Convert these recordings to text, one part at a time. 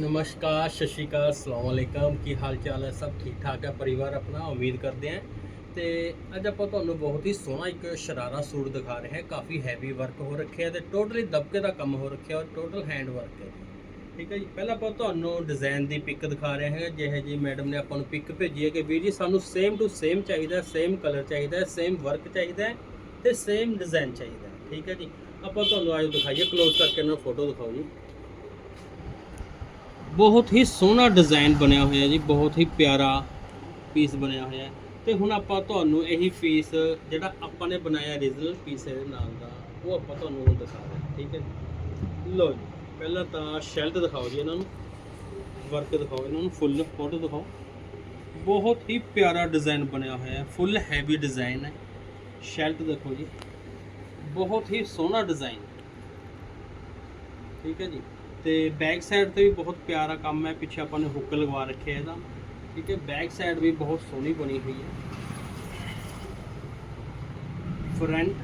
ਨਮਸਕਾਰ, ਸਤਿ ਸ਼੍ਰੀ ਅਕਾਲ, ਅਸਲਾਮ ਵਾਲੇਕਮ ਕੀ ਹਾਲ ਚਾਲ ਹੈ? ਸਭ ਠੀਕ ਠਾਕ ਹੈ? ਪਰਿਵਾਰ ਆਪਣਾ ਉਮੀਦ ਕਰਦੇ ਹਾਂ। ਤੇ ਅੱਜ ਆਪਾਂ ਤੁਹਾਨੂੰ ਬਹੁਤ ਹੀ ਸੋਹਣਾ ਇੱਕ ਸ਼ਰਾਰਾ ਸੂਟ ਦਿਖਾ ਰਹੇ ਹਾਂ। ਕਾਫੀ ਹੈਵੀ ਵਰਕ ਹੋ ਰੱਖਿਆ ਤੇ ਟੋਟਲੀ ਦਬਕੇ ਦਾ ਕੰਮ ਹੋ ਰੱਖਿਆ ਔਰ ਟੋਟਲ ਹੈਂਡ ਵਰਕ ਹੈ। ਠੀਕ ਹੈ ਜੀ? ਪਹਿਲਾਂ ਆਪਾਂ ਤੁਹਾਨੂੰ ਡਿਜ਼ਾਈਨ ਦੀ ਪਿਕ ਦਿਖਾ ਰਹੇ ਹਾਂ। ਜਿਹੇ ਜੀ ਮੈਡਮ ਨੇ ਆਪਾਂ ਨੂੰ ਪਿਕ ਭੇਜੀ ਹੈ ਕਿ ਵੀਰ ਜੀ ਸਾਨੂੰ ਸੇਮ ਟੂ ਸੇਮ ਚਾਹੀਦਾ ਸੇਮ ਕਲਰ ਚਾਹੀਦਾ ਸੇਮ ਵਰਕ ਚਾਹੀਦਾ ਹੈ ਤੇ ਸੇਮ ਡਿਜ਼ਾਈਨ ਚਾਹੀਦਾ ਠੀਕ ਹੈ ਜੀ? ਆਪਾਂ ਤੁਹਾਨੂੰ ਆਜੋ ਦਿਖਾਈਏ ਕਲੋਜ਼ ਕਰਕੇ ਇਹਨਾਂ ਫੋਟੋ ਦਿਖਾਓ ਜੀ। ਬਹੁਤ ਹੀ ਸੋਹਣਾ ਡਿਜ਼ਾਈਨ ਬਣਿਆ ਹੋਇਆ ਜੀ, ਬਹੁਤ ਹੀ ਪਿਆਰਾ ਪੀਸ ਬਣਿਆ ਹੋਇਆ ਹੈ। ਤੇ ਹੁਣ ਆਪਾਂ ਤੁਹਾਨੂੰ ਇਹੀ ਪੀਸ ਜਿਹੜਾ ਆਪਾਂ ਨੇ ਬਣਾਇਆ origignal ਪੀਸ ਇਹਦੇ ਨਾਲ ਦਾ, ਉਹ ਆਪਾਂ ਤੁਹਾਨੂੰ ਹੁਣ ਦਿਖਾ ਰਹੇ ਠੀਕ ਹੈ ਜੀ? ਲਓ ਜੀ, ਪਹਿਲਾਂ ਤਾਂ ਸ਼ੈਲਟ ਦਿਖਾਓ ਜੀ ਇਹਨਾਂ ਨੂੰ। ਵਰਕ ਦਿਖਾਓ ਇਹਨਾਂ ਨੂੰ ਫੁੱਲ ਫੋਟੋ ਦਿਖਾਓ। ਬਹੁਤ ਹੀ ਪਿਆਰਾ ਡਿਜ਼ਾਈਨ ਬਣਿਆ ਹੋਇਆ ਹੈ ਫੁੱਲ ਹੈਵੀ ਡਿਜ਼ਾਈਨ ਹੈ। ਸ਼ੈਲਟ ਦੇਖੋ ਜੀ, ਬਹੁਤ ਹੀ ਸੋਹਣਾ ਡਿਜ਼ਾਈਨ ਠੀਕ ਹੈ ਜੀ? ਤੇ ਬੈਕ ਸਾਈਡ ਤੇ ਵੀ ਬਹੁਤ ਪਿਆਰਾ ਕੰਮ ਹੈ, ਪਿੱਛੇ ਆਪਾਂ ਨੇ ਹੁੱਕ ਲਗਵਾ ਰੱਖਿਆ ਇਹਦਾ। ਠੀਕ ਹੈ ਬੈਕ ਸਾਈਡ ਵੀ ਬਹੁਤ ਸੋਹਣੀ ਬਣੀ ਹੋਈ ਹੈ। ਫਰੰਟ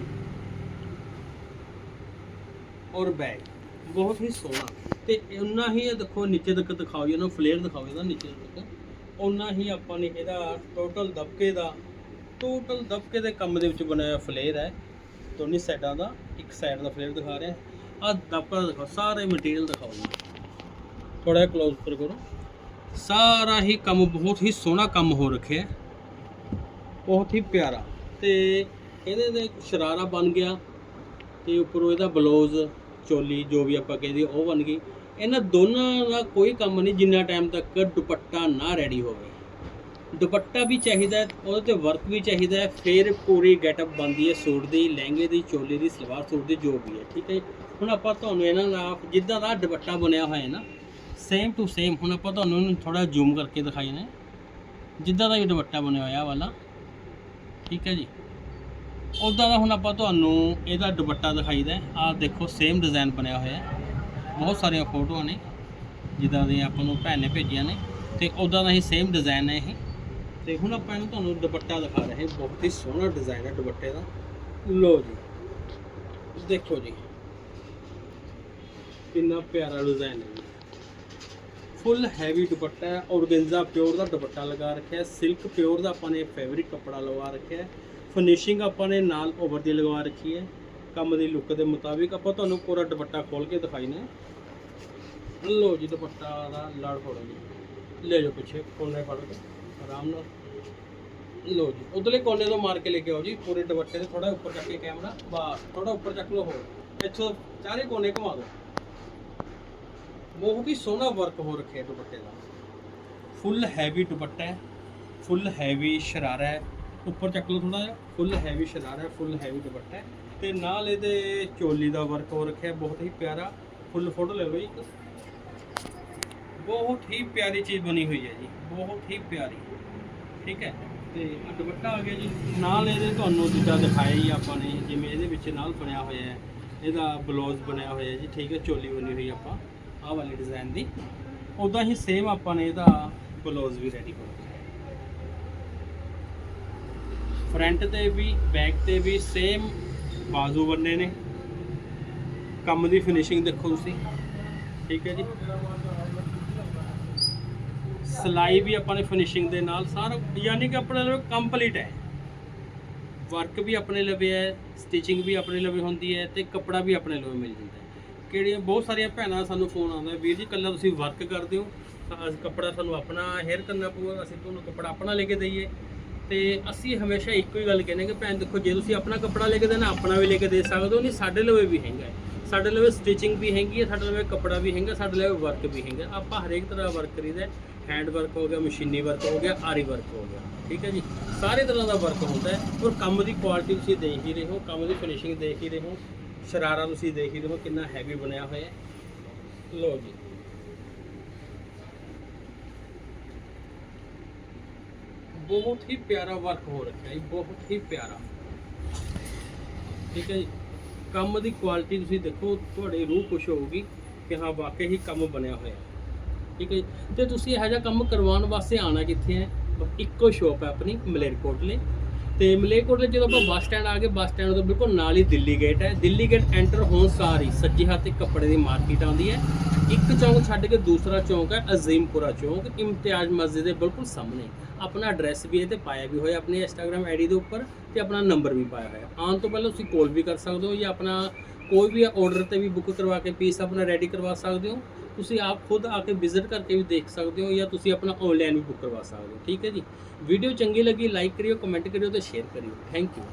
ਔਰ ਬੈਕ ਬਹੁਤ ਹੀ ਸੋਹਣਾ। ਤੇ ਉਨਾ ਹੀ ਇਹ ਦੇਖੋ, ਨੀਚੇ ਤੱਕ ਦਿਖਾਓ ਜੀ, ਇਹਨੂੰ ਫਲੇਅਰ ਦਿਖਾਓ ਇਹਦਾ, ਨੀਚੇ ਤੱਕ। ਉਨਾ ਹੀ ਆਪਾਂ ਨੇ ਇਹਦਾ ਟੋਟਲ ਦਬਕੇ ਦਾ ਟੋਟਲ ਦਬਕੇ ਦੇ ਕੰਮ ਦੇ ਵਿੱਚ ਬਣਾਇਆ ਫਲੇਅਰ ਹੈ। ਦੋਨੇ ਸਾਈਡਾਂ ਦਾ, ਇੱਕ ਸਾਈਡ ਦਾ ਫਲੇਅਰ ਦਿਖਾ ਰਿਹਾ। ਆ ਦਬਕਾ ਦਿਖਾਓ ਸਾਰੇ ਮਟੀਰੀਅਲ ਦਿਖਾਓ ਥੋੜਾ ਕਲੋਜ਼ ਉੱਪਰ ਕਰੋ। ਸਾਰਾ ਹੀ ਕੰਮ ਬਹੁਤ ਹੀ ਸੋਹਣਾ ਕੰਮ ਹੋ ਰੱਖਿਆ। ਬਹੁਤ ਹੀ ਪਿਆਰਾ। ਤੇ ਇਹਦੇ ਦੇ ਸ਼ਰਾਰਾ ਬਣ ਗਿਆ ਤੇ ਉੱਪਰੋਂ ਇਹਦਾ ਬਲੌਜ਼ ਚੋਲੀ ਜੋ ਵੀ ਆਪਾਂ ਕਹਿੰਦੇ ਉਹ ਬਣ ਗਈ। ਇਹਨਾਂ ਦੋਨਾਂ ਦਾ ਕੋਈ ਕੰਮ ਨਹੀਂ ਜਿੰਨਾ ਟਾਈਮ ਤੱਕ ਦੁਪੱਟਾ ਨਾ ਰੈਡੀ ਹੋਵੇ। ਦੁਪੱਟਾ ਵੀ ਚਾਹੀਦਾ ਹੈ, ਉਹਦੇ ਤੇ ਵਰਕ ਵੀ ਚਾਹੀਦਾ ਹੈ ਫਿਰ ਪੂਰੀ ਗੈਟਅਪ ਬਣਦੀ ਹੈ ਸੂਟ ਦੀ ਲਹਿੰਗੇ ਦੀ ਚੋਲੇ ਦੀ ਸਲਵਾਰ ਸੂਟ ਦੀ ਜੋ ਵੀ ਹੈ ਠੀਕ ਹੈ ਜੀ। ਹੁਣ ਆਪਾਂ ਤੁਹਾਨੂੰ ਇਹਨਾਂ ਦਾ ਜਿੱਦਾਂ ਦਾ ਦੁਪੱਟਾ ਬਣਿਆ ਹੋਇਆ ਹੈ ਨਾ ਸੇਮ ਟੂ ਸੇਮ ਹੁਣ ਆਪਾਂ ਤੁਹਾਨੂੰ ਇਹਨੂੰ ਥੋੜਾ ਜ਼ੂਮ ਕਰਕੇ ਦਿਖਾਈ ਨੇ। ਜਿੱਦਾਂ ਦਾ ਇਹ ਦੁਪੱਟਾ ਬਣਿਆ ਹੋਇਆ ਵਾਲਾ ਠੀਕ ਹੈ ਜੀ? ਉੱਦਾਂ ਦਾ ਹੁਣ ਆਪਾਂ ਤੁਹਾਨੂੰ ਇਹਦਾ ਦੁਪੱਟਾ ਦਿਖਾਈਦਾ ਆਹ ਦੇਖੋ ਸੇਮ ਡਿਜ਼ਾਈਨ ਬਣਿਆ ਹੋਇਆ ਹੈ। ਬਹੁਤ ਸਾਰੀਆਂ ਫੋਟੋਆਂ ਨੇ ਜਿੱਦਾਂ ਦੀਆਂ ਆਪਾਂ ਨੂੰ ਭੈਣ ਨੇ ਭੇਜੀਆਂ ਨੇ ਤੇ ਉੱਦਾਂ ਦਾ ਹੀ ਸੇਮ ਡਿਜ਼ਾਈਨ ਹੈ ਇਹ। ਤੇ ਹੁਣ ਆਪਾਂ ਇਹਨੂੰ ਤੁਹਾਨੂੰ ਦੁਪੱਟਾ ਦਿਖਾ ਰਹੇ ਬਹੁਤ ਹੀ ਸੋਹਣਾ ਡਿਜ਼ਾਈਨ ਹੈ ਦੁਪੱਟੇ ਦਾ। ਲੋ ਜੀ। ਦੇਖੋ ਜੀ। ਕਿੰਨਾ ਪਿਆਰਾ ਡਿਜ਼ਾਈਨ ਹੈ ਫੁੱਲ ਹੈਵੀ ਦੁਪੱਟਾ ਹੈ। ਔਰਗੈਂਜ਼ਾ ਪਿਓਰ ਦਾ ਦੁਪੱਟਾ ਲਗਾ ਰੱਖਿਆ ਹੈ। ਸਿਲਕ ਪਿਓਰ ਦਾ ਆਪਾਂ ਨੇ ਫੈਬਰਿਕ ਕੱਪੜਾ ਲਗਾ ਰੱਖਿਆ ਹੈ। ਫਿਨਿਸ਼ਿੰਗ ਆਪਾਂ ਨੇ ਨਾਲ ਓਵਰ ਦੀ ਲਗਵਾ ਰੱਖੀ ਹੈ। ਕੰਮ ਦੀ ਲੁੱਕ ਦੇ ਮੁਤਾਬਿਕ ਆਪਾਂ ਤੁਹਾਨੂੰ ਪੂਰਾ ਦੁਪੱਟਾ ਖੋਲ ਕੇ ਦਿਖਾਈਨਾ ਲੋ ਜੀ ਦੁਪੱਟਾ ਦਾ ਲੜ ਫੋੜੋ ਜੀ। ਲੈ ਜਾਓ ਪਿੱਛੇ ਕੋਨੇ ਫੜ ਕੇ। ਆਰਾਮ ਨਾਲ। ਲੋ ਜੀ, ਉਧਰਲੇ ਕੋਨੇ ਤੋਂ ਮਾਰ ਕੇ ਲੈ ਕੇ ਆਓ ਜੀ, ਪੂਰੇ ਦੁਪੱਟੇ ਦੇ ਥੋੜਾ ਉੱਪਰ ਚੱਕ ਕੇ ਕੈਮਰਾ ਬਾਹਰ ਥੋੜਾ ਉੱਪਰ ਚੱਕ ਲਓ ਹੋਰ। ਇੱਥੋਂ ਚਾਰੇ ਕੋਨੇ ਘੁਮਾ ਦਿਓ। ਬਹੁਤ ਹੀ ਸੋਹਣਾ ਵਰਕ ਹੋ ਰੱਖਿਆ ਦੁਪੱਟੇ ਦਾ। ਫੁੱਲ ਹੈਵੀ ਦੁਪੱਟਾ ਹੈ ਫੁੱਲ ਹੈਵੀ ਸ਼ਰਾਰਾ ਹੈ। ਉੱਪਰ ਚੱਕ ਲਓ ਥੋੜਾ ਜਿਹਾ ਫੁੱਲ ਹੈਵੀ ਸ਼ਰਾਰਾ ਹੈ ਫੁੱਲ ਹੈਵੀ ਦੁਪੱਟਾ ਹੈ। ਤੇ ਨਾਲ ਇਹਦੇ ਚੋਲੀ ਦਾ ਵਰਕ ਹੋ ਰੱਖਿਆ, ਬਹੁਤ ਹੀ ਪਿਆਰਾ। ਫੁੱਲ ਫੋਟੋ ਲੈ ਲਓ ਜੀ ਇੱਕ। ਬਹੁਤ ਹੀ ਪਿਆਰੀ ਚੀਜ਼ ਬਣੀ ਹੋਈ ਹੈ ਜੀ, ਬਹੁਤ ਹੀ ਪਿਆਰੀ, ਠੀਕ ਹੈ। ਤੇ ਦੁਪੱਟਾ ਆ ਗਿਆ ਜੀ, ਨਾਲ ਇਹਦੇ ਤੁਹਾਨੂੰ ਜਿੱਦਾਂ ਦਿਖਾਇਆ ਹੀ ਆਪਾਂ ਨੇ, ਜਿਵੇਂ ਇਹਦੇ ਵਿੱਚ ਨਾਲ ਬਣਿਆ ਹੋਇਆ ਹੈ। ਇਹਦਾ ਬਲੌਜ਼ ਬਣਿਆ ਹੋਇਆ ਜੀ, ਠੀਕ ਹੈ ਚੋਲੀ ਬਣੀ ਹੋਈ ਆਪਾਂ, ਆਹ ਵਾਲੀ ਡਿਜ਼ਾਈਨ ਦੀ। ਉਦਾਂ ਹੀ ਸੇਮ ਆਪਾਂ ਨੇ ਇਹਦਾ ਬਲੌਜ਼ ਵੀ ਰੈਡੀ ਕਰ ਫਰੰਟ ਤੇ ਵੀ ਬੈਕ ਤੇ ਵੀ ਸੇਮ ਬਾਜ਼ੂ ਬੰਨੇ ਨੇ। ਕੰਮ ਦੀ ਫਿਨਿਸ਼ਿੰਗ ਦੇਖੋ ਤੁਸੀਂ, ਠੀਕ ਹੈ ਜੀ। ਸਲਾਈ ਵੀ ਆਪਾਂ ਨੇ ਫਿਨਿਸ਼ਿੰਗ ਦੇ ਨਾਲ ਸਾਰਾ ਯਾਨੀ ਕਿ ਆਪਣੇ ਲਈ ਕੰਪਲੀਟ ਹੈ। ਵਰਕ ਵੀ ਆਪਣੇ ਲਵੇ ਹੈ ਸਟਿਚਿੰਗ ਵੀ ਆਪਣੇ ਲਵੇ ਹੁੰਦੀ ਹੈ ਤੇ ਕੱਪੜਾ ਵੀ ਆਪਣੇ ਲਵੇ ਮਿਲ ਜਾਂਦਾ ਹੈ। ਕਿਹੜੀਆਂ ਬਹੁਤ ਸਾਰੀਆਂ ਭੈਣਾਂ ਸਾਨੂੰ ਫੋਨ ਆਉਂਦਾ ਵੀਰ ਜੀ ਕੱਲਾ ਤੁਸੀਂ ਵਰਕ ਕਰਦੇ ਹੋ, ਤਾਂ ਅਸੀਂ ਕੱਪੜਾ ਸਾਨੂੰ ਆਪਣਾ ਹੇਅਰ ਕਰਨਾ ਪਊਗਾ, ਅਸੀਂ ਤੁਹਾਨੂੰ ਕੱਪੜਾ ਆਪਣਾ ਲੈ ਕੇ ਦਈਏ। ਤੇ ਅਸੀਂ ਹਮੇਸ਼ਾ ਇੱਕੋ ਹੀ ਗੱਲ ਕਹਿੰਦੇ ਕਿ ਭੈਣ, ਦੇਖੋ, ਜੇ ਤੁਸੀਂ ਆਪਣਾ ਕੱਪੜਾ ਲੈ ਕੇ ਦੇਣਾ, ਆਪਣਾ ਵੀ ਲੈ ਕੇ ਦੇ ਸਕਦੇ ਹੋ, ਨਹੀਂ, ਸਾਡੇ ਲਵੇ ਵੀ ਹੈਗਾ ਸਾਡੇ ਲਵੇ ਸਟਿਚਿੰਗ ਵੀ ਹੈਗੀ ਹੈ, ਸਾਡੇ ਲਵੇ ਕੱਪੜਾ ਵੀ ਹੈਗਾ, ਸਾਡੇ ਲਵੇ ਵਰਕ ਵੀ ਹੈਗਾ। ਆਪਾਂ ਹਰੇਕ ਤਰ੍ਹਾਂ ਵਰਕ ਕਰੀਦਾ ਹੈਂਡ ਵਰਕ ਹੋ ਗਿਆ, ਮਸ਼ੀਨੀ ਵਰਕ ਹੋ ਗਿਆ, ਆਰੀ ਵਰਕ ਹੋ ਗਿਆ। ਠੀਕ ਹੈ ਜੀ? ਸਾਰੇ ਤਰ੍ਹਾਂ ਦਾ ਵਰਕ ਹੁੰਦਾ ਹੈ ਔਰ ਕੰਮ ਦੀ ਕੁਆਲਿਟੀ ਤੁਸੀਂ ਦੇਖ ਹੀ ਰਹੇ ਹੋ, ਕੰਮ ਦੀ ਫਿਨਿਸ਼ਿੰਗ ਦੇਖ ਹੀ ਰਹੇ ਹੋ, ਸ਼ਰਾਰਾ ਤੁਸੀਂ ਦੇਖ ਹੀ ਰਹੇ ਹੋ, ਕਿੰਨਾ ਹੈਵੀ ਬਣਿਆ ਹੋਇਆ ਹੈ। ਲੋ ਜੀ। ਬਹੁਤ ਹੀ ਪਿਆਰਾ ਵਰਕ ਹੋ ਰੱਖਿਆ ਜੀ, ਬਹੁਤ ਹੀ ਪਿਆਰਾ। ਠੀਕ ਹੈ ਜੀ? ਕੰਮ ਦੀ ਕੁਆਲਿਟੀ ਤੁਸੀਂ ਦੇਖੋ, ਤੁਹਾਡੀ ਰੂਹ ਖੁਸ਼ ਹੋਊਗੀ ਕਿ ਹਾਂ, ਵਾਕਈ ਹੀ ਕੰਮ ਬਣਿਆ ਹੋਇਆ ਹੈ। ਠੀਕ ਹੈ ਜੀ। ਤੇ ਤੁਸੀਂ ਇਹੋ ਜਿਹਾ ਕੰਮ ਕਰਵਾਉਣ ਵਾਸਤੇ ਆਣਾ ਕਿੱਥੇ ਹੈ? ਬਸ ਇੱਕੋ ਸ਼ੋਪ ਹੈ ਆਪਣੀ, ਮਲੇਰਕੋਟਲੇ। ਤੇ ਤੇ ਮਲੇਰਕੋਟਲੇ ਜਦੋਂ ਆਪਾਂ ਬੱਸ ਸਟੈਂਡ ਆ ਗਏ, ਬੱਸ ਸਟੈਂਡ ਤੋਂ ਬਿਲਕੁਲ ਨਾਲ ਹੀ ਦਿੱਲੀ ਗੇਟ ਹੈ। ਦਿੱਲੀ ਗੇਟ ਐਂਟਰ ਹੋਣ ਸਾਰ ਹੀ ਸੱਜੇ ਹੱਥ 'ਤੇ ਕੱਪੜੇ ਦੀ ਮਾਰਕੀਟ ਆਉਂਦੀ ਹੈ। ਇੱਕ ਚੌਂਕ ਛੱਡ ਕੇ ਦੂਸਰਾ ਚੌਂਕ ਹੈ, ਅਜ਼ੀਮਪੁਰਾ ਚੌਂਕ। ਇਮਤਿਆਜ਼ ਮਸਜਿਦ ਦੇ ਬਿਲਕੁਲ ਸਾਹਮਣੇ। ਆਪਣਾ ਐਡਰੈਸ ਵੀ ਇਹ ਤੇ ਪਾਇਆ ਵੀ ਹੋਇਆ, ਆਪਣੀ ਇੰਸਟਾਗ੍ਰam ਆਈਡੀ ਦੇ ਉੱਪਰ ਤੇ ਆਪਣਾ ਨੰਬਰ ਵੀ ਪਾਇਆ ਹੋਇਆ। ਆਉਣ ਤੋਂ ਪਹਿਲਾਂ ਤੁਸੀਂ ਕਾਲ ਵੀ ਕਰ ਸਕਦੇ ਹੋ ਜਾਂ ਆਪਣਾ ਕੋਈ ਵੀ ਆਰਡਰ ਤੇ ਵੀ ਬੁੱਕ ਕਰਵਾ ਕੇ ਪੀਸ ਆਪਣਾ ਰੈਡੀ ਕਰਵਾ ਸਕਦੇ ਹੋ। ਤੁਸੀਂ ਆਪ ਖੁਦ ਆ ਕੇ ਵਿਜ਼ਿਟ ਕਰਕੇ ਵੀ ਦੇਖ ਸਕਦੇ ਹੋ ਜਾਂ ਤੁਸੀਂ ਆਪਣਾ ਆਨਲਾਈਨ ਵੀ ਬੁੱਕ ਕਰਵਾ ਸਕਦੇ ਹੋ, ਠੀਕ ਹੈ ਜੀ। ਵੀਡੀਓ ਚੰਗੀ ਲੱਗੀ ਲਾਈਕ ਕਰਿਓ ਕਮੈਂਟ ਕਰਿਓ ਤੇ ਸ਼ੇਅਰ ਕਰਿਓ। Thank you